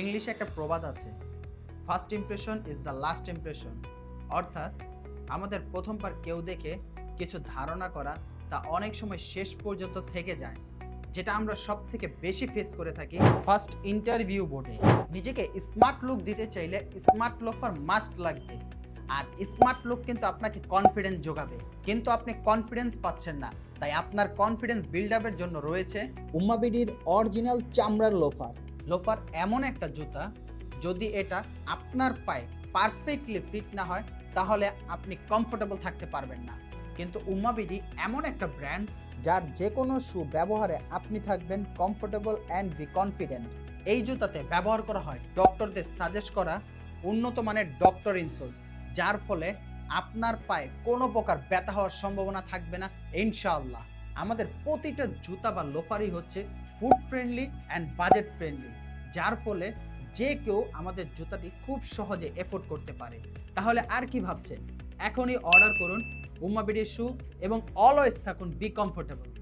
ইংলিশে একটা প্রবাদ আছে first impression is the last impression অর্থাৎ, আমাদের প্রথমবার কেউ দেখে কিছু ধারণা করা তা অনেক সময় শেষ পর্যন্ত থেকে যায়, যেটা আমরা সব থেকে বেশি ফেস করে থাকি ফার্স্ট ইন্টারভিউ বোর্ডে নিজেকে স্মার্ট লুক দিতে চাইলে স্মার্ট লোফার মাস্ট লাগবে, আর স্মার্ট লুক কিন্তু আপনাকে কনফিডেন্স যোগাবে। কিন্তু আপনি কনফিডেন্স পাচ্ছেন না, তাই আপনার কনফিডেন্স বিল্ড আপের জন্য রয়েছে উম্মাবিডির অরিজিনাল চামড়ার লোফার লোফার এমন একটা জুতা, যদি এটা আপনার পায়ে পারফেক্টলি ফিট না হয়, তাহলে আপনি কমফোর্টেবল থাকতে পারবেন না। কিন্তু উম্মাবিডি এমন একটা ব্র্যান্ড যার যে কোনো শু ব্যবহারে আপনি থাকবেন কমফোর্টেবল অ্যান্ড বি কনফিডেন্ট এই জুতাতে ব্যবহার করা হয় ডক্টরদের সাজেস্ট করা উন্নত মানের ডক্টর ইনসোল যার ফলে আপনার পায়ে কোনো প্রকার ব্যথা হওয়ার সম্ভাবনা থাকবে না, ইনশাআল্লাহ। আমাদের প্রতিটা জুতা বা লোফারই হচ্ছে food friendly and budget friendly যার ফলে যে কেউ আমাদের জুতাটি খুব সহজে এফোর্ড করতে পারে। তাহলে আর কি ভাবছেন? এখনই অর্ডার করুন উম্মাবিডির শু এবং অলওয়েজ থাকুন বি কমফোর্টেবল